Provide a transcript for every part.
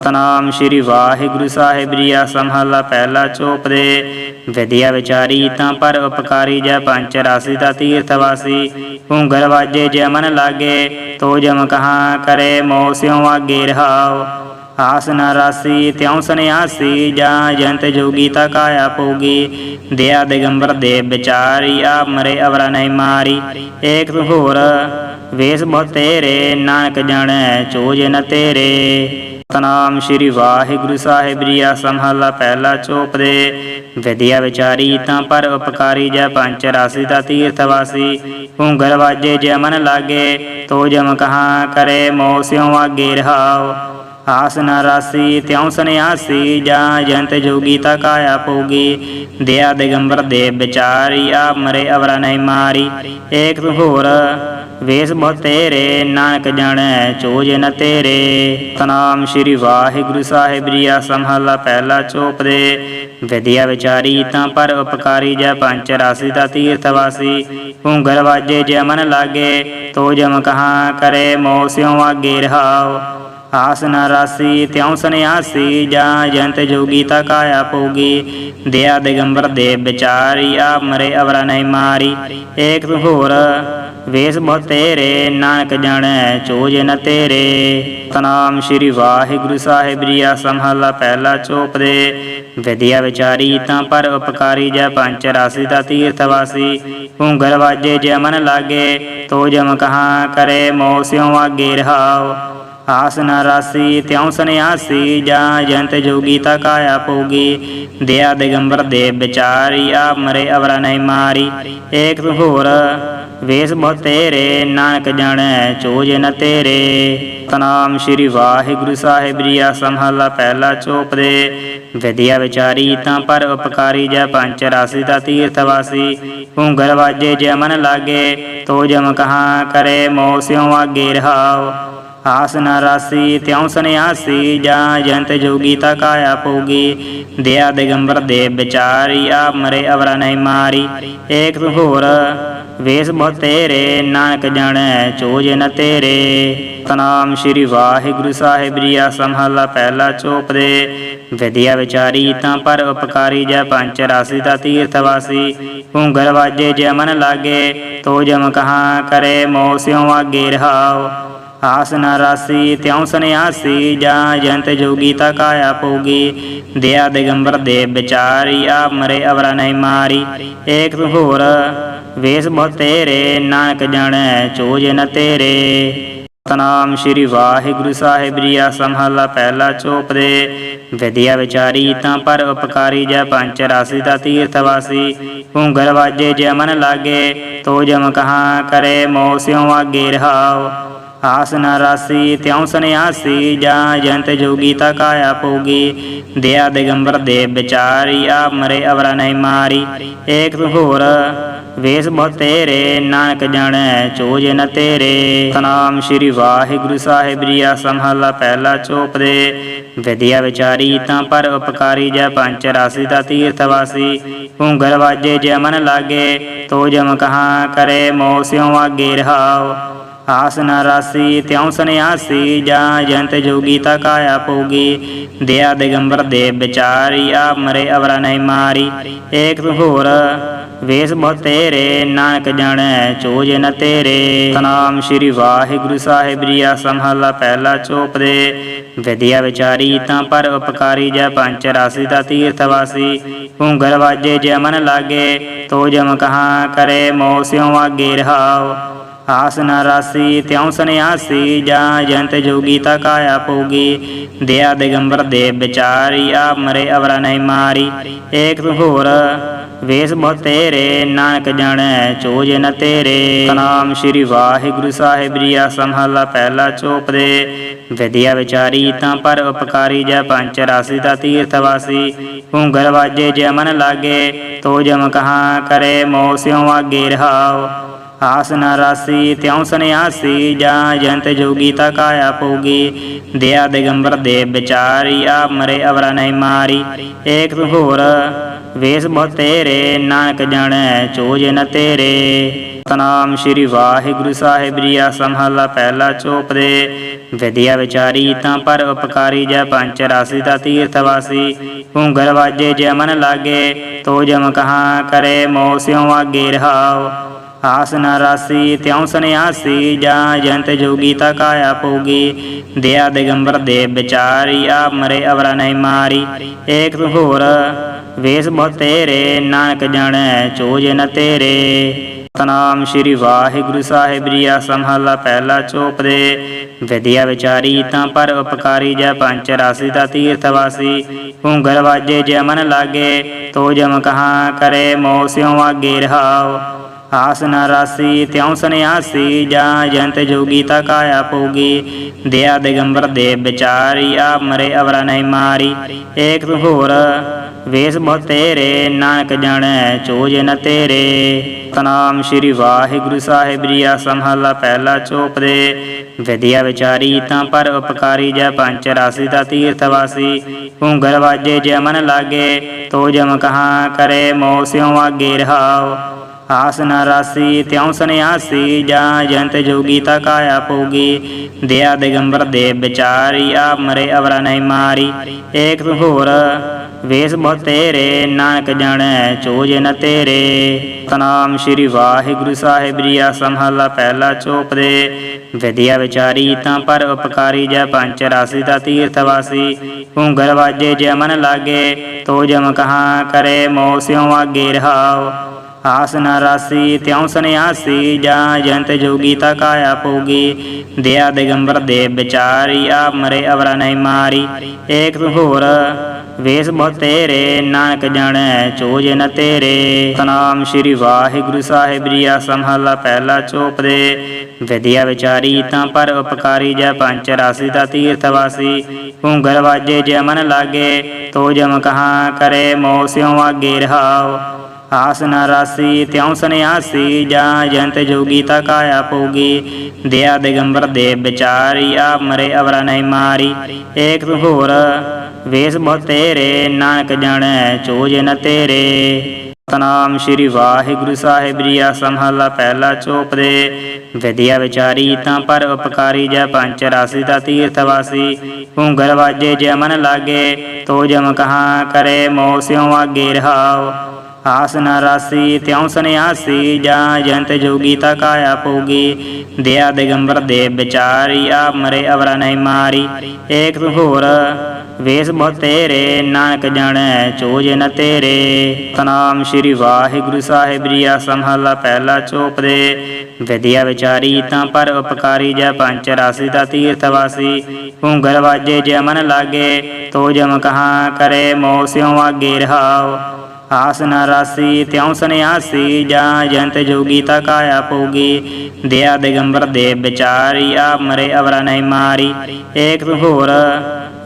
ਸਤਨਾਮ ਸ੍ਰੀ ਵਾਹਿਗੁਰੂ ਸਾਹਿਬ ਜੀ ਆ ਸੰਭਾਲਾ ਪਹਿਲਾ ਚੋਪ ਦੇ। ਵਿਦਿਆ ਵਿਚਾਰੀ ਤਾਂ ਪਰ ਉਪਕਾਰੀ ਜੈ ਪੰਚ ਰਾਸੀ ਦਾ ਤੀਰਥ ਵਾਸੀ। ਘੁੰਗਰ ਵਾਜੇ ਜੈ ਮਨ ਲਾਗੇ, ਤੋ ਜਮ ਕਹਾ ਕਰੇ ਮੋ ਸਿਉ ਆਗੇ ਰਹਾਉ। ਆਸ ਨ ਰਾਸੀ ਤਿਉ ਸੰਿਆਸੀ ਜਾਂ ਜੰਤ ਜੋਗੀ ਤਾ ਕਾਇਆ ਪੋਗੀ ਦਿਆ ਦਿਗੰਬਰ ਦੇ ਵਿਚਾਰੀ, ਆਪ ਮਰੇ ਅਵਰਾ ਨਹੀਂ ਮਾਰੀ। ਏਕ ਹੋਰ, ਵੇਸ ਬਹੁ ਤੇਰੇ, ਨਾਨਕ ਜਾਣੈ, ਚੋਜ ਨ ਤੇਰੇ। ਸਤਨਾਮ ਸ੍ਰੀ ਵਾਹਿਗੁਰੂ ਸਾਹਿਬ ਜੀ ਆਸਾ ਮਹੱਲਾ ਪਹਿਲਾ ਚੋਪ ਦੇ। ਵਿਦਿਆ ਵਿਚਾਰੀ ਤਾਂ ਪਰ ਉਪਕਾਰੀ ਜੈ ਪੰਚ ਰਾਸੀ ਦਾ ਤੀਰਥ ਵਾਸੀ। ਘੁੰਗਰ ਵਾਜੇ ਜੈ ਮਨ ਲਾਗੇ, ਤੋ ਜਮ ਕਹਾ ਕਰੇ ਮੋ ਸਿਉ ਆਗੇ ਰਹਾਓ। ਆਸ ਨ ਰਾਸੀ, ਤਿਉ ਸੰਿਆਸੀ ਜਾਂ ਜੰਤ ਜੋਗੀ ਤਾ ਕਾਇਆ ਪੋਗੀ ਦਿਆ ਦਿਗੰਬਰ ਦੇ ਵਿਚਾਰੀ ਆ ਮਰੇ, ਅਵਰਾ ਨਹੀਂ ਮਾਰੀ। ਏਕ ਹੋਰ, ਵੇਸ ਬਹੁ ਤੇਰੇ, ਨਾਨਕ ਜਾਣੈ, ਚੋਜ ਨ ਤੇਰੇ। ਤਨਾਮ ਸ੍ਰੀ ਵਾਹਿਗੁਰੂ ਸਾਹਿਬ ਜੀ ਆ ਸੰਭਾਲਾ ਪਹਿਲਾ ਚੋਪ ਦੇ। ਵਿਦਿਆ ਵਿਚਾਰੀ ਤਾਂ ਪਰ ਉਪਕਾਰੀ, ਜੈ ਪੰਚ ਰਾਸੀ ਦਾ ਤੀਰਥ ਵਾਸੀ ਘੁੰਗਰ ਵਾਜੇ, ਜੈ ਮਨ ਲਾਗੇ, ਤੋ ਜਮ ਕਹਾ ਕਰੇ ਮੋ ਸਿਉ ਆਗੇ ਰਹਾਉ ਆਸ ਨ ਰਾਸੀ, ਤਿਉ ਸੰਿਆਸੀ ਜਾਂ ਜੰਤ ਜੋਗੀ ਤਾ ਕਾਇਆ ਪੋਗੀ ਦਿਆ ਦਿਗੰਬਰ ਦੇ ਵਿਚਾਰੀ, ਆਪ ਮਰੇ ਅਵਰਾ ਨਹੀਂ ਮਾਰੀ। ਏਕ ਹੋਰ, ਵੇਸ ਬਹੁ ਤੇਰੇ, ਨਾਨਕ ਜਾਣੈ ਚੋਜ ਨ ਤੇਰੇ। ਤਨਾਮ ਸ੍ਰੀ ਵਾਹਿਗੁਰੂ ਸਾਹਿਬ ਜੀ, ਆ ਸੰਭਾਲਾ ਪਹਿਲਾ ਚੋਪ ਦੇ। ਵਿਦਿਆ ਵਿਚਾਰੀ ਤਾਂ ਪਰ ਉਪਕਾਰੀ, ਜੈ ਪੰਚ ਰਾਸੀ ਦਾ ਤੀਰਥ ਵਾਸੀ। ਘੁੰਗਰ ਵਾਜੇ ਜੈ ਮਨ ਲਾਗੇ, ਤੋ ਜਮ ਕਹਾ ਕਰੇ ਮੋ ਸਿਉ ਆਗੇ ਰਹਾਉ। ਆਸ ਨ ਰਾਸੀ, ਤਿਉ ਸੰਿਆਸੀ ਜਾਂ ਜੰਤ ਜੋਗੀ ਤਾ ਕਾਇਆ ਪੋਗੀ ਦਿਆ ਦਿਗੰਬਰ ਦੇ ਵਿਚਾਰੀ, ਆਪ ਮਰੇ ਅਵਰਾ ਨਹੀਂ ਮਾਰੀ। ਏਕ ਹੋਰ, ਵੇਸ ਬਹੁ ਤੇਰੇ, ਨਾਨਕ ਜਾਣੈ ਚੋਜ ਨ ਤੇਰੇ। ਤਨਾਮ ਸ੍ਰੀ ਵਾਹਿਗੁਰੂ ਸਾਹਿਬ ਜੀ ਆ ਮਹੱਲਾ ਪਹਿਲਾ ਚੋਪ ਦੇ। ਵਿਦਿਆ ਵਿਚਾਰੀ, ਤਾਂ ਪਰ ਉਪਕਾਰੀ ਜੈ ਪੰਚ ਰਾਸੀ ਦਾ ਤੀਰਥ ਵਾਸੀ। ਘੁੰਗਰ ਵਾਜੇ ਜੈ ਮਨ ਲਾਗੇ, ਤੋ ਜਮ ਕਹਾ ਕਰੇ ਮੋ ਸਿਉ ਆਗੇ ਰਹਾਉ ਆਸ ਨ ਰਾਸੀ, ਤਿਉ ਸੰਿਆਸੀ ਜਾਂ ਜੰਤ ਜੋਗੀ ਤਾ ਕਾਇਆ ਪੋਗੀ ਦਿਆ ਦਿਗੰਬਰ ਦੇ ਵਿਚਾਰੀ ਆ ਮਰੇ ਅਵਰਾ ਨਹੀਂ ਮਾਰੀ। ਏਕ ਹੋਰ, ਵੇਸ ਬਹੁ ਤੇਰੇ, ਨਾਨਕ ਜਾਣੈ ਚੋਜ ਨ ਤੇਰੇ। ਤਨਾਮ ਸ੍ਰੀ ਵਾਹਿਗੁਰੂ ਸਾਹਿਬ ਜੀ ਆ ਸੰਭਾਲਾ ਪਹਿਲਾ ਚੋਪ ਦੇ। ਵਿਦਿਆ ਵਿਚਾਰੀ ਤਾਂ ਪਰ ਉਪਕਾਰੀ, ਜੈ ਪੰਚ ਰਾਸੀ ਦਾ ਤੀਰਥ ਵਾਸੀ ਹੁੰਗਰ ਵਾਜੇ, ਜੈ ਮਨ ਲਾਗੇ, ਤੋ ਜਮ ਕਹਾ ਕਰੇ ਮੋ ਸਿਉ ਆਗੇ ਰਹਾਉ ਆਸ ਨਾ ਰਾਸੀ, ਤਿਉ ਸੰਿਆਸੀ ਜਾਂ ਜੰਤ ਜੋਗੀ ਤਾ ਕਾਇਆ ਪੋਗੀ ਦਿਆ ਦਿਗੰਬਰ ਦੇ ਵਿਚਾਰੀ, ਆਪ ਮਰੇ ਅਵਰਾ ਨਹੀਂ ਮਾਰੀ। ਏਕ ਹੋਰ, ਵੇਸ ਬਹੁ ਤੇਰੇ, ਨਾਨਕ ਜਾਣੈ ਚੋਜ ਨ ਤੇਰੇ। ਸਤਨਾਮ ਸ੍ਰੀ ਵਾਹਿਗੁਰੂ ਸਾਹਿਬ ਜੀ ਆ ਸੰਭਾਲਾ ਪਹਿਲਾ ਚੋਪ ਦੇ। ਵਿਦਿਆ ਵਿਚਾਰੀ ਤਾਂ ਪਰ ਉਪਕਾਰੀ, ਜੈ ਪੰਚ ਰਾਸੀ ਦਾ ਤੀਰਥ ਵਾਸੀ। ਘੁੰਗਰ ਵਾਜੇ ਜੈ ਮਨ ਲਾਗੇ, ਤੋ ਜਮ ਕਹਾ ਕਰੇ ਮੋ ਸਿਉ ਆਗੇ ਰਹਾਉ। ਆਸ ਨ ਰਾਸੀ, ਤਿਉ ਸੰਿਆਸੀ ਜਾਂ ਜੰਤ ਜੋਗੀ ਤਾ ਕਾਇਆ ਪੋਗੀ ਦਿਆ ਦਿਗੰਬਰ ਦੇ ਵਿਚਾਰੀ, ਆਪ ਮਰੇ ਅਵਰਾ ਨਹੀਂ ਮਾਰੀ। ਏਕ ਹੋਰ, ਵੇਸ ਬਹੁ ਤੇਰੇ, ਨਾਨਕ ਜਾਣੈ ਚੋਜ ਨ ਤੇਰੇ। ਸਨਾਮ ਸ੍ਰੀ ਵਾਹਿਗੁਰੂ ਸਾਹਿਬ ਜੀ, ਆ ਮਹੱਲਾ ਪਹਿਲਾ ਚੋਪ ਦੇ। ਵਿਦਿਆ ਵਿਚਾਰੀ ਤਾਂ ਪਰ ਉਪਕਾਰੀ, ਜੈ ਪੰਚ ਰਾਸੀ ਦਾ ਤੀਰਥ ਵਾਸੀ। ਘੁੰਗਰ ਵਾਜੇ ਜੈ ਮਨ ਲਾਗੇ, ਤੋ ਜਮ ਕਹਾ ਕਰੇ ਮੋ ਸਿਉ ਆਗੇ ਰਹਾਉ। ਆਸ ਨ ਰਾਸੀ, ਤਿਉ ਸੰਿਆਸੀ ਜਾਂ ਜੰਤ ਜੋਗੀ ਤਾ ਕਾਇਆ ਪੋਗੀ ਦਿਆ ਦਿਗੰਬਰ ਦੇ ਵਿਚਾਰੀ, ਆਪ ਮਰੇ ਅਵਰਾ ਨਹੀਂ ਮਾਰੀ। ਏਕ ਹੋਰ, ਵੇਸ ਬਹੁ ਤੇਰੇ, ਨਾਨਕ ਜਾਣੈ ਚੋਜ ਨ ਤੇਰੇ। ਤਨਾਮ ਸ੍ਰੀ ਵਾਹਿਗੁਰੂ ਸਾਹਿਬ ਜੀ, ਆ ਸੰਭਾਲਾ ਪਹਿਲਾ ਚੋਪ ਦੇ। ਵਿਦਿਆ ਵਿਚਾਰੀ, ਤਾਂ ਪਰ ਉਪਕਾਰੀ, ਜੈ ਪੰਚ ਰਾਸੀ ਦਾ ਤੀਰਥ ਵਾਸੀ। ਘੁੰਗਰ ਵਾਜੇ, ਜੈ ਮਨ ਲਾਗੇ, ਤੋ ਜਮ ਕਹਾ ਕਰੇ ਮੋ ਸਿਉ ਆਗੇ ਰਹਾਉ। ਆਸ ਨ ਰਾਸੀ, ਤਿਉ ਸੰਿਆਸੀ ਜਾਂ ਜੰਤ ਜੋਗੀ ਤਾ ਕਾਇਆ ਪੋਗੀ ਦਿਆ ਦਿਗੰਬਰ ਦੇ ਵਿਚਾਰੀ, ਆ ਮਰੇ ਅਵਰਾ ਨਹੀਂ ਮਾਰੀ। ਏਕ ਹੋਰ, ਵੇਸ ਬਹੁ ਤੇਰੇ, ਨਾਨਕ ਜਾਣੈ ਚੋਜ ਨ ਤੇਰੇ। ਤਨਾਮ ਸ੍ਰੀ ਵਾਹਿਗੁਰੂ ਸਾਹਿਬ ਜੀ, ਆ ਸੰਭਾਲਾ ਪਹਿਲਾ ਚੋਪ ਦੇ। ਵਿਦਿਆ ਵਿਚਾਰੀ, ਤਾਂ ਪਰ ਉਪਕਾਰੀ, ਜੈ ਪੰਚ ਰਾਸੀ ਦਾ ਤੀਰਥ ਵਾਸੀ। ਘੁੰਗਰ ਵਾਜੇ, ਜੈ ਮਨ ਲਾਗੇ, ਤੋ ਜਮ ਕਹਾ ਕਰੇ ਮੋ ਸਿਉ ਆਗੇ ਰਹਾਉ ਆਸ ਨਾ ਰਾਸੀ, ਤਿਉ ਸੰਿਆਸੀ ਜਾਂ ਜੰਤ ਜੋਗੀ ਤਾ ਕਾਇਆ ਪੋਗੀ ਦਿਆ ਦਿਗੰਬਰ ਦੇ ਵਿਚਾਰੀ, ਆਪ ਮਰੇ, ਅਵਰਾ ਨਹੀਂ ਮਾਰੀ। ਏਕ ਤੂੰ ਹੋਰ, ਵੇਸ ਬਹੁ ਤੇਰੇ, ਨਾਨਕ ਜਾਣੈ, ਚੋਜ ਨ ਤੇਰੇ। ਸਤਨਾਮ ਸ੍ਰੀ ਵਾਹਿਗੁਰੂ ਸਾਹਿਬ ਜੀ ਆ ਸਮਹਲਾ ਪਹਿਲਾ ਚੋਪ ਦੇ। ਵਿਦਿਆ ਵਿਚਾਰੀ ਤਾਂ ਪਰ ਉਪਕਾਰੀ, ਜੈ ਪੰਚ ਰਾਸੀ ਦਾ ਤੀਰਥ ਵਾਸੀ। ਘੁੰਗਰ ਵਾਜੇ, ਜੈ ਮਨ ਲਾਗੇ, ਤੋ ਜਮ ਕਹਾ ਕਰੇ ਮੋ ਸਿਉ ਆਗੇ ਰਹਾਓ। ਆਸ ਨ ਰਾਸੀ, ਤਿਉ ਸੰਿਆਸੀ ਜਾਂ ਜੰਤ ਜੋਗੀ ਤਾ ਕਾਇਆ ਪੋਗੀ ਦਿਆ ਦਿਗੰਬਰ ਦੇ ਵਿਚਾਰੀ, ਆਪ ਮਰੇ ਅਵਰਾ ਨਹੀਂ ਮਾਰੀ। ਏਕ ਹੋਰ, ਵੇਸ ਬਹੁ ਤੇਰੇ, ਨਾਨਕ ਜਾਣੈ ਚੋਜ ਨ ਤੇਰੇ। ਸਤਨਾਮ ਸ੍ਰੀ ਵਾਹਿਗੁਰੂ ਸਾਹਿਬ ਜੀ ਆ ਸਮਹਲਾ ਪਹਿਲਾ ਚੋਪ ਦੇ। ਵਿਦਿਆ ਵਿਚਾਰੀ ਤਾਂ ਪਰ ਉਪਕਾਰੀ, ਜੈ ਪੰਚ ਰਾਸੀ ਦਾ ਤੀਰਥ ਵਾਸੀ ਘੁੰਗਰ ਵਾਜੇ, ਜੈ ਮਨ ਲਾਗੇ, ਤੋ ਜਮ ਕਹਾ ਕਰੇ ਮੋਸਿਉ ਆਗੇ ਰਹਾਉ ਆਸ ਨ ਰਾਸੀ, ਤਿਉ ਸੰਿਆਸੀ ਜਾਂ ਜੰਤ ਜੋਗੀ ਤਾ ਕਾਇਆ ਪੂਗੀ ਦਿਆ ਦਿਗੰਬਰ ਦੇ ਵਿਚਾਰੀ, ਆਪ ਮਰੇ ਅਵਰਾ ਨਹੀਂ ਮਾਰੀ। ਏਕ ਤੂੰ ਹੋਰ, ਵੇਸ ਬਹੁ ਤੇਰੇ, ਨਾਨਕ ਜਾਣੈ ਚੋਜ ਨ ਤੇਰੇ। ਸਤਨਾਮ ਸ੍ਰੀ ਵਾਹਿਗੁਰੂ ਸਾਹਿਬ ਜੀ ਆ ਸਮਹਲਾ ਪਹਿਲਾ ਚੋਪ ਦੇ। ਵਿਦਿਆ ਵਿਚਾਰੀ, ਤਾਂ ਪਰ ਉਪਕਾਰੀ ਜੈ ਪੰਚ ਰਾਸੀ ਦਾ ਤੀਰਥ ਵਾਸੀ। ਘੁੰਗਰ ਵਾਜੇ ਜੈ ਮਨ ਲਾਗੇ, ਤੋ ਜਮ ਕਹਾ ਕਰੇ ਮੋ ਸਿਉ ਆਗੇ ਰਹਾਓ ਆਸ ਨ ਰਾਸੀ, ਤਿਉ ਸੰਿਆਸੀ ਜਾਂ ਜੰਤ ਜੋਗੀ ਤਾ ਕਾਇਆ ਪੋਗੀ ਦਿਆ ਦਿਗੰਬਰ ਦੇ ਵਿਚਾਰੀ, ਆਪ ਮਰੇ ਅਵਰਾ ਨਹੀਂ ਮਾਰੀ। ਏਕ ਹੋਰ, ਵੇਸ ਬਹੁ ਤੇਰੇ, ਨਾਨਕ ਜਾਣੈ ਚੋਜ ਨ ਤੇਰੇ। ਤਨਾਮ ਸ੍ਰੀ ਵਾਹਿਗੁਰੂ ਸਾਹਿਬ ਜੀ ਆ ਸੰਭਾਲਾ ਪਹਿਲਾ ਚੋਪ ਦੇ। ਵਿਦਿਆ ਵਿਚਾਰੀ ਤਾਂ ਪਰ ਉਪਕਾਰੀ, ਜੈ ਪੰਚ ਰਾਸੀ ਦਾ ਤੀਰਥ ਵਾਸੀ। ਘੁੰਗਰ ਵਾਜੇ, ਜੈ ਮਨ ਲਾਗੇ, ਤੋ ਜਮ ਕਹਾ ਕਰੇ ਮੋ ਸਿਉ ਆਗੇ ਰਹਾਓ। ਆਸ ਨ ਰਾਸੀ, ਤਿਉ ਸੰਿਆਸੀ ਜਾਂ ਜੰਤ ਜੋਗੀ ਤਾ ਕਾਇਆ ਪੂਗੀ ਦਿਆ ਦਿਗੰਬਰ ਦੇ ਵਿਚਾਰੀ, ਆਪ ਮਰੇ ਅਵਰਾ ਨਹੀਂ ਮਾਰੀ। ਏਕ ਹੋਰ, ਵੇਸ ਬਹੁ ਤੇਰੇ, ਨਾਨਕ ਜਾਣੈ ਚੋਜ ਨ ਤੇਰੇ। ਸਤਨਾਮ ਸ੍ਰੀ ਵਾਹਿਗੁਰੂ ਸਾਹਿਬ ਜੀ ਆ ਸੰਭਾਲਾ ਪਹਿਲਾ ਚੋਪ ਦੇ। ਵਿਦਿਆ ਵਿਚਾਰੀ ਤਾਂ ਪਰ ਉਪਕਾਰੀ ਜੈ ਪੰਚ ਰਾਸੀ ਦਾ ਤੀਰਥ ਵਾਸੀ। ਘੁੰਗਰ ਵਾਜੇ ਜੈ ਮਨ ਲਾਗੇ, ਤੋ ਜਮ ਕਹਾ ਕਰੇ ਮੋਸਿਉ ਆਗੇ ਰਹਾਉ। ਆਸ ਨਾ ਰਾਸੀ, ਤਿਉ ਸੰਿਆਸੀ ਜਾਂ ਜੰਤ ਜੋਗੀ ਤਾ ਕਾਇਆ ਪੂਗੀ ਦਿਆ ਦਿਗੰਬਰ ਦੇ ਵਿਚਾਰੀ, ਆਪ ਮਰੇ ਅਵਰਾ ਨਹੀਂ ਮਾਰੀ। ਏਕ ਤੂੰ ਹੋਰ, ਵੇਸ ਬਹੁ ਤੇਰੇ, ਨਾਨਕ ਜਾਣੈ ਚੋਜ ਨ ਤੇਰੇ। ਸਤਨਾਮ ਸ੍ਰੀ ਵਾਹਿਗੁਰੂ ਸਾਹਿਬ ਜੀ ਆ ਸੰਭਾਲਾ ਪਹਿਲਾ ਚੋਪ ਦੇ। ਵਿਦਿਆ ਵਿਚਾਰੀ, ਤਾਂ ਪਰ ਉਪਕਾਰੀ, ਜੈ ਪੰਚ ਰਾਸੀ ਦਾ ਤੀਰਥ ਵਾਸੀ। ਘੁੰਗਰ ਵਾਜੇ, ਜੈ ਮਨ ਲਾਗੇ, ਤੋ ਜਮ ਕਹਾ ਕਰੇ ਮੋ ਸਿਉ ਆਗੇ ਰਹਾਉ। ਆਸ ਨ ਰਾਸੀ, ਤਿਉ ਸੰਿਆਸੀ ਜਾਂ ਜੰਤ ਜੋਗੀ ਤਾ ਕਾਇਆ ਪੋਗੀ ਦਿਆ ਦਿਗੰਬਰ ਦੇ ਵਿਚਾਰੀ ਆ ਮਰੇ ਅਵਰਾ ਨਹੀਂ ਮਾਰੀ। ਏਕ ਹੋਰ, ਵੇਸ ਬਹੁ ਤੇਰੇ, ਨਾਨਕ ਜਾਣੈ ਚੋਜ ਨ ਤੇਰੇ। ਤਨਾਮ ਸ੍ਰੀ ਵਾਹਿਗੁਰੂ ਸਾਹਿਬ ਜੀ ਆ ਸੰਭਾਲਾ ਪਹਿਲਾ ਚੋਪ ਦੇ। ਵਿਦਿਆ ਵਿਚਾਰੀ ਤਾਂ ਪਰ ਉਪਕਾਰੀ ਜੈ ਪੰਚ ਰਾਸੀ ਦਾ ਤੀਰਥ ਵਾਸੀ। ਘੁੰਗਰ ਵਾਜੇ ਜੈ ਮਨ ਲਾਗੇ, ਤੋ ਜਮ ਕਹਾ ਕਰੇ ਮੋ ਸਿਉ ਆਗੇ ਰਹਾਓ ਆਸ ਨ ਰਾਸੀ, ਤਿਉ ਸੰਿਆਸੀ ਜਾਂ ਜੰਤ ਜੋਗੀ ਤਾ ਕਾਇਆ ਪੂਗੀ ਦਿਆ ਦਿਗੰਬਰ ਦੇ ਵਿਚਾਰੀ, ਆਪ ਮਰੇ ਅਵਰਾ ਨਹੀਂ ਮਾਰੀ। ਏਕ ਹੋਰ,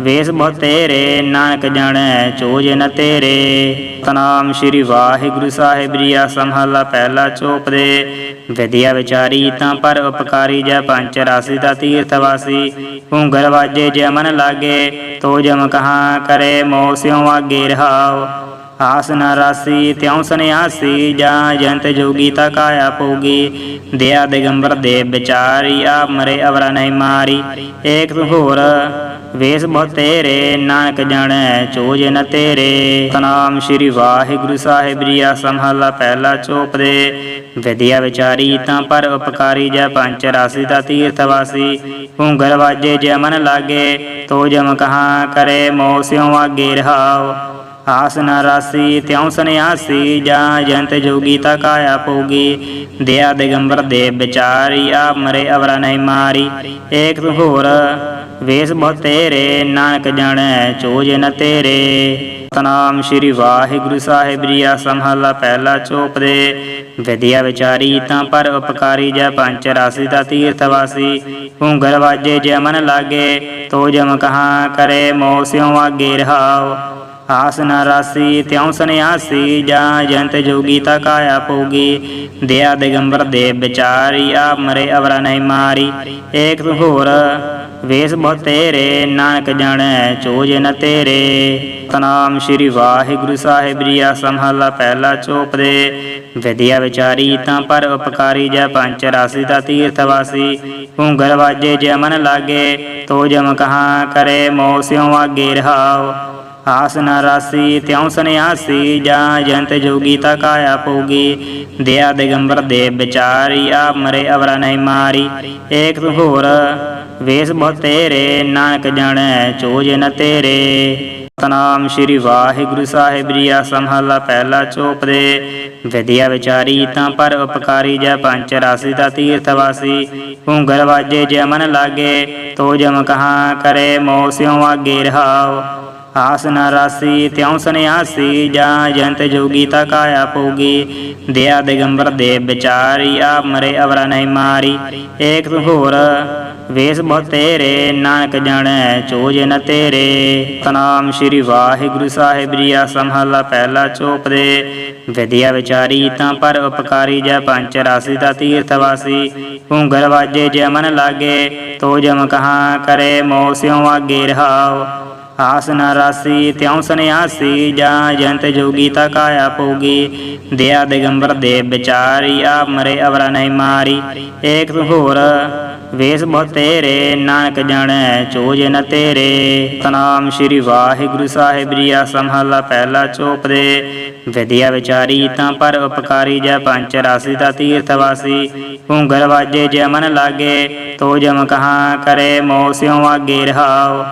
ਵੇਸ ਬਹੁ ਤੇਰੇ, ਨਾਨਕ ਜਾਣੈ ਚੋਜ ਨ ਤੇਰੇ। ਸਤਨਾਮ ਸ੍ਰੀ ਵਾਹਿਗੁਰੂ ਸਾਹਿਬ ਜੀ ਆ ਸਮਹਲਾ ਪਹਿਲਾ ਚੋਪ ਦੇ। ਵਿਦਿਆ ਵਿਚਾਰੀ, ਤਾਂ ਪਰ ਉਪਕਾਰੀ ਜੈ ਪੰਚ ਰਾਸੀ ਦਾ ਤੀਰਥ ਵਾਸੀ। ਘੁੰਗਰ ਵਾਜੇ ਜੈ ਮਨ ਲਾਗੇ, ਤੋ ਜਮ ਕਹਾ ਕਰੇ ਮੋਸਿਉ ਆਗੇ ਰਹਾਉ। ਆਸ ਨ ਰਾਸੀ, ਤਿਉ ਸੰਿਆਸੀ ਜਾਂ ਜੰਤ ਜੋਗੀ ਤਾ ਕਾਇਆ ਪੋਗੀ ਦਿਆ ਦਿਗੰਬਰ ਦੇ ਵਿਚਾਰੀ, ਆਪ ਮਰੇ ਅਵਰਾ ਨਹੀਂ ਮਾਰੀ। ਏਕ ਹੋਰ, ਵੇਸ ਬਹੁ ਤੇਰੇ, ਨਾਨਕ ਜਾਣੈ ਚੋਜ ਨ ਤੇਰੇ। ਤਨਾਮ ਸ੍ਰੀ ਵਾਹਿਗੁਰੂ ਸਾਹਿਬ ਜੀ ਆ ਸਮਹਲਾ ਪਹਿਲਾ ਚੋਪ ਦੇ। ਵਿਦਿਆ ਵਿਚਾਰੀ ਤਾਂ ਪਰ ਉਪਕਾਰੀ, ਜੈ ਪੰਚ ਰਾਸੀ ਦਾ ਤੀਰਥ ਵਾਸੀ। ਹੁੰਗਰ ਵਾਜੇ, ਜੈ ਮਨ ਲਾਗੇ, ਤੋ ਜਮ ਕਹਾ ਕਰੇ ਮੋਸਿਉ ਆਗੇ ਰਹਾਉ ਆਸ ਨ ਰਾਸੀ, ਤਿਉ ਸੰਿਆਸੀ ਜਾਂ ਜੰਤ ਜੋਗੀ ਤਾ ਕਾਇਆ ਪੋਗੀ ਦਿਆ ਦਿਗੰਬਰ ਦੇ ਵਿਚਾਰੀ, ਆਪ ਮਰੇ ਅਵਰਾ ਨਹੀਂ ਮਾਰੀ। ਏਕ ਹੋਰ, ਵੇਸ ਬਹੁ ਤੇਰੇ, ਨਾਨਕ ਜਾਣੈ ਚੋਜ ਨ ਤੇਰੇ। ਸਤਨਾਮ ਸ੍ਰੀ ਵਾਹਿਗੁਰੂ ਸਾਹਿਬ ਜੀ ਆ ਸੰਭਾਲਾ ਪਹਿਲਾ ਚੋਪ ਦੇ। ਵਿਦਿਆ ਵਿਚਾਰੀ ਤਾਂ ਪਰ ਉਪਕਾਰੀ, ਜੈ ਪੰਚ ਰਾਸੀ ਦਾ ਤੀਰਥ ਵਾਸੀ। ਘੁੰਗਰ ਵਾਜੇ ਜੈ ਮਨ ਲਾਗੇ, ਤੋ ਜਮ ਕਹਾ ਕਰੇ ਮੋਸਿਉ ਆਗੇ ਰਹਾਉ ਆਸ ਨ ਰਾਸੀ, ਤਿਉ ਸੰਿਆਸੀ ਜਾਂ ਜੰਤ ਜੋਗੀ ਤਾ ਕਾਇਆ ਪੋਗੀ ਦਿਆ ਦਿਗੰਬਰ ਦੇ ਵਿਚਾਰੀ ਆ ਮਰੇ ਅਵਰਾ ਨਹੀਂ ਮਾਰੀ। ਏਕ ਹੋਰ, ਵੇਸ ਬਹੁ ਤੇਰੇ, ਨਾਨਕ ਜਾਣੈ ਚੋਜ ਨ ਤੇਰੇ। ਤਨਾਮ ਸ੍ਰੀ ਵਾਹਿਗੁਰੂ ਸਾਹਿਬ ਜੀ ਆ ਸੰਭਾਲਾ ਪਹਿਲਾ ਚੋਪ ਦੇ। ਵਿਦਿਆ ਵਿਚਾਰੀ ਤਾਂ ਪਰ ਉਪਕਾਰੀ, ਜੈ ਪੰਚ ਰਾਸੀ ਦਾ ਤੀਰਥ ਵਾਸੀ ਉਂਗਲ ਵਾਜੇ, ਜੈ ਮਨ ਲਾਗੇ, ਤੋ ਜਮ ਕਹਾ ਕਰੇ ਮੋ ਸਿਉ ਆਗੇ ਰਹਾਉ। ਆਸ ਨਾ ਰਾਸੀ, ਤਿਉ ਸੰਿਆਸੀ ਜਾਂ ਜੰਤ ਜੋਗੀ ਤਾ ਕਾਇਆ ਪੂਗੀ ਦਿਆ ਦਿਗੰਬਰ ਦੇ ਵਿਚਾਰੀ, ਆਪ ਮਰੇ ਅਵਰਾ ਨਹੀਂ ਮਾਰੀ। ਏਕ ਹੋਰ, ਵੇਸ ਬਹੁ ਤੇਰੇ, ਨਾਨਕ ਜਾਣੈ ਚੋਜ ਨ ਤੇਰੇ। ਸਤਨਾਮ ਸ੍ਰੀ ਵਾਹਿਗੁਰੂ ਸਾਹਿਬ ਜੀ ਆ ਸੰਭਾਲਾ ਪਹਿਲਾ ਚੋਪ ਦੇ। ਵਿਦਿਆ ਵਿਚਾਰੀ ਤਾਂ ਪਰ ਉਪਕਾਰੀ, ਜੈ ਪੰਚ ਰਾਸੀ ਦਾ ਤੀਰਥ ਵਾਸੀ। ਉਂਗਲ ਵਾਜੇ, ਜੈ ਮਨ ਲਾਗੇ, ਤੋ ਜਮ ਕਹਾ ਕਰੇ ਮੋਸਿਉ ਆਗੇ ਰਹਾਉ। ਆਸ ਨਾ ਰਾਸੀ, ਤਿਉ ਸੰਿਆਸੀ ਜਾਂ ਜੰਤ ਜੋਗੀ ਤਾ ਕਾਇਆ ਪੂਗੀ ਦਿਆ ਦਿਗੰਬਰ ਦੇ ਵਿਚਾਰੀ, ਆਪ ਮਰੇ, ਅਵਰਾ ਨਹੀਂ ਮਾਰੀ। ਏਕ ਹੋਰ, ਵੇਸ ਬਹੁ ਤੇਰੇ, ਨਾਨਕ ਜਾਣੈ, ਚੋਜ ਨ ਤੇਰੇ। ਤਨਾਮ ਸ੍ਰੀ ਵਾਹਿਗੁਰੂ ਸਾਹਿਬ ਜੀ ਆ ਸੰਭਾਲਾ ਪਹਿਲਾ ਚੋਪ ਦੇ। ਵਿਦਿਆ ਵਿਚਾਰੀ ਤਾਂ ਪਰ ਉਪਕਾਰੀ, ਜੈ ਪੰਚ ਰਾਸੀ ਦਾ ਤੀਰਥ ਵਾਸੀ। ਉਂਗਲ ਵਾਜੇ, ਜੈ ਮਨ ਲਾਗੇ, ਤੋ ਜਮ ਕਹਾ ਕਰੇ ਮੋਸਿਉ ਆਗੇ ਰਹਾਉ। ਆਸ ਨ ਰਾਸੀ, ਤਿਉ ਸੰਿਆਸੀ ਜਾਂ ਜੰਤ ਜੋਗੀ ਤਾ ਕਾਇਆ ਪੋਗੀ ਦਿਆ ਦਿਗੰਬਰ ਦੇ ਵਿਚਾਰੀ ਆ ਮਰੇ ਅਵਰਾ ਨਹੀਂ ਮਾਰੀ। ਏਕ ਹੋਰ, ਵੇਸ ਬਹੁ ਤੇਰੇ, ਨਾਨਕ ਜਾਣੈ ਚੋਜ ਨ ਤੇਰੇ। ਤਨਾਮ ਸ੍ਰੀ ਵਾਹਿਗੁਰੂ ਸਾਹਿਬ ਜੀ ਆ ਸੰਭਾਲਾ ਪਹਿਲਾ ਚੋਪ ਦੇ। ਵਿਦਿਆ ਵਿਚਾਰੀ ਤਾਂ ਪਰ ਉਪਕਾਰੀ, ਜੈ ਪੰਚ ਰਾਸੀ ਦਾ ਤੀਰਥ ਵਾਸੀ। ਹੁੰਗਰ ਵਾਜੇ, ਜੈ ਮਨ ਲਾਗੇ, ਤੋ ਜਮ ਕਹਾ ਕਰੇ ਮੋ ਸਿਉ ਆਗੇ ਰਹਾਉ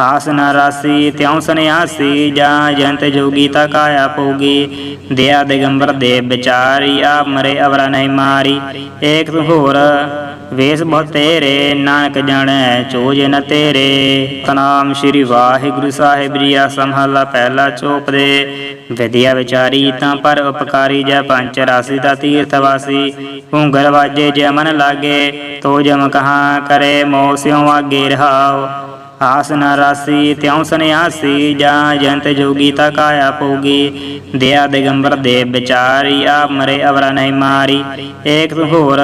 ਆਸ ਨ ਰਾਸੀ, ਤਿਉ ਸੰਿਆਸੀ ਜਾਂ ਜੰਤ ਜੋਗੀ ਤਾ ਕਾਇਆ ਪੋਗੀ ਦਿਆ ਦਿਗੰਬਰ ਦੇ ਵਿਚਾਰੀ, ਆਪ ਮਰੇ ਅਵਰਾ ਨਹੀਂ ਮਾਰੀ। ਏਕ ਹੋਰ, ਵੇਸ ਬਹੁ ਤੇਰੇ, ਨਾਨਕ ਜਾਣੈ ਚੋਜ ਨ ਤੇਰੇ। ਤਨਾਮ ਸ੍ਰੀ ਵਾਹਿਗੁਰੂ ਸਾਹਿਬ ਜੀ ਆ ਸੰਭਾਲਾ ਪਹਿਲਾ ਚੋਪ ਦੇ। ਵਿਦਿਆ ਵਿਚਾਰੀ ਤਾਂ ਪਰ ਉਪਕਾਰੀ, ਜੈ ਪੰਚ ਰਾਸੀ ਦਾ ਤੀਰਥ ਵਾਸੀ। ਉਂਗਲ ਵਾਜੇ ਜੈ ਮਨ ਲਾਗੇ, ਤੋ ਜਮ ਕਹਾ ਕਰੇ ਮੋਸਿਉ ਆਗੇ ਰਹਾਉ। ਆਸ ਨ ਰਾਸੀ, ਤਿਉ ਸੰਿਆਸੀ ਜਾਂ ਜੰਤ ਜੋਗੀ ਤਾ ਕਾਇਆ ਪੋਗੀ ਦਿਆ ਦਿਗੰਬਰ ਦੇ ਵਿਚਾਰੀ, ਆਪ ਮਰੇ ਅਵਰਾ ਨਹੀਂ ਮਾਰੀ। ਏਕ ਹੋਰ,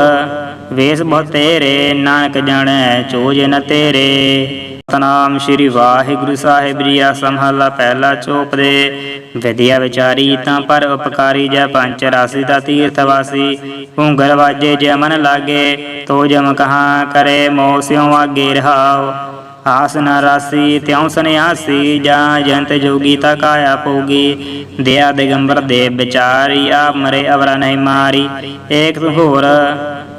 ਵੇਸ ਬਹੁ ਤੇਰੇ, ਨਾਨਕ ਜਾਣੈ ਚੋਜ ਨ ਤੇਰੇ। ਸਤਨਾਮ ਸ੍ਰੀ ਵਾਹਿਗੁਰੂ ਸਾਹਿਬ ਜੀ ਆ ਸੰਭਾਲਾ ਪਹਿਲਾ ਚੋਪ ਦੇ। ਵਿਦਿਆ ਵਿਚਾਰੀ, ਤਾਂ ਪਰ ਉਪਕਾਰੀ ਜੈ ਪੰਚ ਰਾਸੀ ਦਾ ਤੀਰਥ ਵਾਸੀ। ਉਂਗਲ ਵਾਜੇ ਜੈ ਮਨ ਲਾਗੇ, ਤੋ ਜਮ ਕਹਾ ਕਰੇ ਮੋ ਸਿਉ ਆਗੇ ਰਹਾਉ। ਆਸ ਨ ਰਾਸੀ, ਤਿਉ ਸੰਿਆਸੀ ਜਾਂ ਜੰਤ ਜੋਗੀ ਤਾ ਕਾਇਆ ਪੋਗੀ ਦਿਆ ਦਿਗੰਬਰ ਦੇ ਵਿਚਾਰੀ ਆ ਮਰੇ ਅਵਰਾ ਨਹੀਂ ਮਾਰੀ। ਏਕ ਹੋਰ,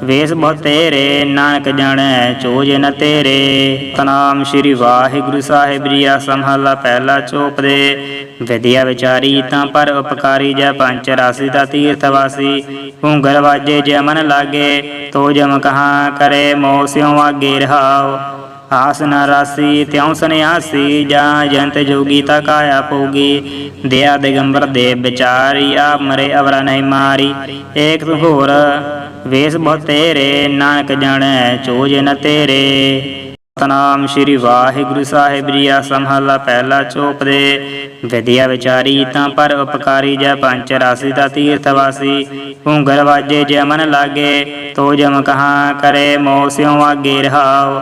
ਵੇਸ ਬਹੁ ਤੇਰੇ, ਨਾਨਕ ਜਾਣੈ ਚੋਜ ਨ ਤੇਰੇ। ਤਨਾਮ ਸ੍ਰੀ ਵਾਹਿਗੁਰੂ ਸਾਹਿਬ ਜੀ, ਆ ਸੰਭਾਲਾ ਪਹਿਲਾ ਚੋਪ ਦੇ। ਵਿਦਿਆ ਵਿਚਾਰੀ, ਤਾਂ ਪਰ ਉਪਕਾਰੀ ਜੈ ਪੰਚ ਰਾਸੀ ਦਾ ਤੀਰਥ ਵਾਸੀ। ਉਂਗਲ ਵਾਜੇ ਜੈ ਮਨ ਲਾਗੇ, ਤੋ ਜਮ ਕਹਾ ਕਰੇ ਮੋਸਿਉ ਆਗੇ ਰਹਾਉ। ਆਸ ਨ ਰਾਸੀ, ਤਿਉ ਸੰਿਆਸੀ ਜਾਂ ਜੰਤ ਜੋਗੀ ਤਾ ਕਾਇਆ ਪੋਗੀ ਦਿਆ ਦਿਗੰਬਰ ਦੇ ਵਿਚਾਰੀ, ਆਪ ਮਰੇ ਅਵਰਾ ਨਹੀਂ ਮਾਰੀ। ਏਕ ਹੋਰ, ਵੇਸ ਬਹੁ ਤੇਰੇ, ਨਾਨਕ ਜਾਣੈ ਚੋਜ ਨ ਤੇਰੇ। ਸਤਨਾਮ ਸ੍ਰੀ ਵਾਹਿਗੁਰੂ ਸਾਹਿਬ ਜੀ ਆ ਸੰਭਾਲਾ ਪਹਿਲਾ ਚੋਪ ਦੇ। ਵਿਦਿਆ ਵਿਚਾਰੀ ਤਾਂ ਪਰ ਉਪਕਾਰੀ, ਜੈ ਪੰਚ ਰਾਸੀ ਦਾ ਤੀਰਥ ਵਾਸੀ ਉਂਗਲ ਵਾਜੇ, ਜੈ ਮਨ ਲਾਗੇ, ਤੋ ਜਮ ਕਹਾ ਕਰੇ ਮੋ ਸਿਉ ਆਗੇ ਰਹਾਉ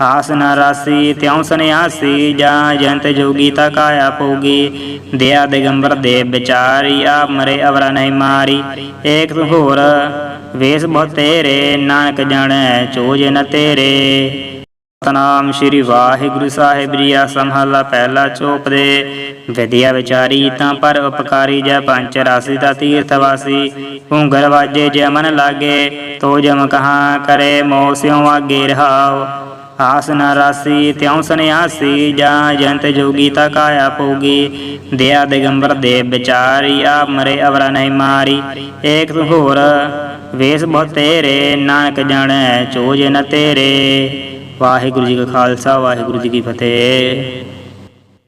ਆਸ ਨ ਰਾਸੀ, ਤਿਉ ਸੰਿਆਸੀ ਜਾਂ ਜੰਤ ਜੋਗੀ ਤਾ ਕਾਇਆ ਪੂਗੀ ਦਿਆ ਦਿਗੰਬਰ ਦੇ ਵਿਚਾਰੀ, ਆਪ ਮਰੇ ਅਵਰਾ ਨਹੀਂ ਮਾਰੀ। ਏਕ ਹੋਰ, ਵੇਸ ਬਹੁ ਤੇਰੇ, ਨਾਨਕ ਜਾਣੈ ਚੋਜ ਨ ਤੇਰੇ। ਸਤਨਾਮ ਸ੍ਰੀ ਵਾਹਿਗੁਰੂ ਸਾਹਿਬ ਜੀ ਆ ਸੰਭਾਲਾ ਪਹਿਲਾ ਚੋਪ ਦੇ। ਵਿਦਿਆ ਵਿਚਾਰੀ ਤਾਂ ਪਰ ਉਪਕਾਰੀ, ਜੈ ਪੰਚ ਰਾਸੀ ਦਾ ਤੀਰਥ ਵਾਸੀ। ਉਂਗਲ ਵਾਜੇ, ਜੈ ਮਨ ਲਾਗੇ, ਤੋ ਜਮ ਕਹਾ ਕਰੇ ਮੋ ਸਿਉ ਆਗੇ ਰਹਾਓ ਆਸ ਨ ਰਾਸੀ, ਤਿਉ ਸੰਿਆਸੀ ਜਾਂ ਜੰਤ ਜੋਗੀ ਤਾ ਕਾਇਆ ਪੂਗੀ ਦਿਆ ਦਿਗੰਬਰ ਦੇ ਵਿਚਾਰੀ, ਆਪ ਮਰੇ ਅਵਰਾ ਨਹੀਂ ਮਾਰੀ। ਏਕ ਹੋਰ, ਵੇਸ ਬਹੁ ਤੇਰੇ, ਨਾਨਕ ਜਾਣੈ ਚੋਜ ਨ ਤੇਰੇ। ਵਾਹਿਗੁਰੂ ਜੀ ਕਾ ਖਾਲਸਾ, ਵਾਹਿਗੁਰੂ ਜੀ ਕੀ ਫਤਿਹ।